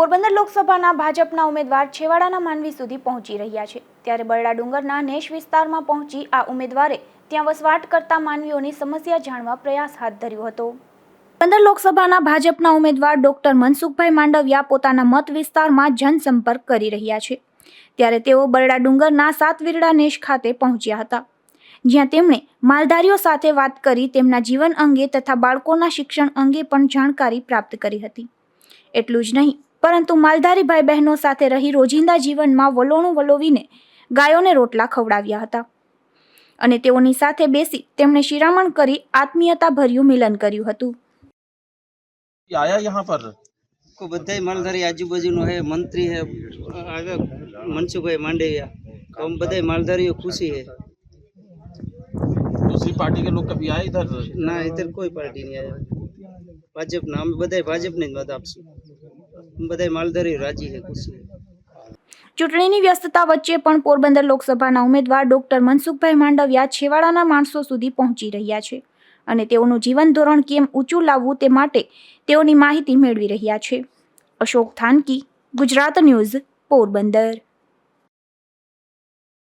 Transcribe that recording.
પોરબંદર લોકસભાના ભાજપના ઉમેદવાર છેવાડાના માનવી સુધી પહોંચી રહ્યા છે. ત્યારે બરડા ડુંગરના નેશ વિસ્તારમાં પહોંચી આ ઉમેદવારે ત્યાં વસવાટ કરતા માનવીઓની સમસ્યા જાણવા પ્રયાસ હાથ ધર્યો હતો. પોરબંદર લોકસભાના ભાજપના ઉમેદવાર ડોક્ટર મનસુખભાઈ માંડવિયા પોતાના મત વિસ્તારમાં જનસંપર્ક કરી રહ્યા છે. ત્યારે તેઓ બરડા ડુંગરના સાતવીરડા નેશ ખાતે પહોંચ્યા હતા. જ્યાં તેમણે માલધારીઓ સાથે વાત કરી તેમના જીવન અંગે તથા બાળકોના શિક્ષણ અંગે પણ જાણકારી પ્રાપ્ત કરી હતી. એટલું જ નહીં પરંતુ માલધારી ભાઈ બહેનો સાથે રહી રોજિંદા જીવનમાં વલોણું વલોવીને ગાયોને રોટલા ખવડાવ્યા હતા અને તેઓની સાથે બેસી તેમણે શિરામણ કરી આત્મીયતા ભર્યું મિલન કર્યું હતું ये आया यहाँ पर को बधाई मालधारी आजूबाजू है मंत्री है आगे मनसुखभाई मांडविया तो हम बधाई मालधारी खुशी है दूसरी पार्टी के लोग कभी आए इधर ना इधर કોઈ પાર્ટી નહીં આયા ભાજપના અમે બધાય ભાજપને જ મત આપશું બધાય માલધારી રાજી છે, ખુશી ચૂંટણીની વ્યસ્તતા વચ્ચે પણ પોરબંદર લોકસભાના ઉમેદવાર ડોક્ટર મનસુખભાઈ માંડવિયા છેવાડાના માણસો સુધી પહોંચી રહ્યા છે અને તેઓનું જીવન ધોરણ કેમ ઊંચું લાવવું તે માટે તેઓની માહિતી મેળવી રહ્યા છે. અશોક થાનકી, ગુજરાત ન્યૂઝ, પોરબંદર.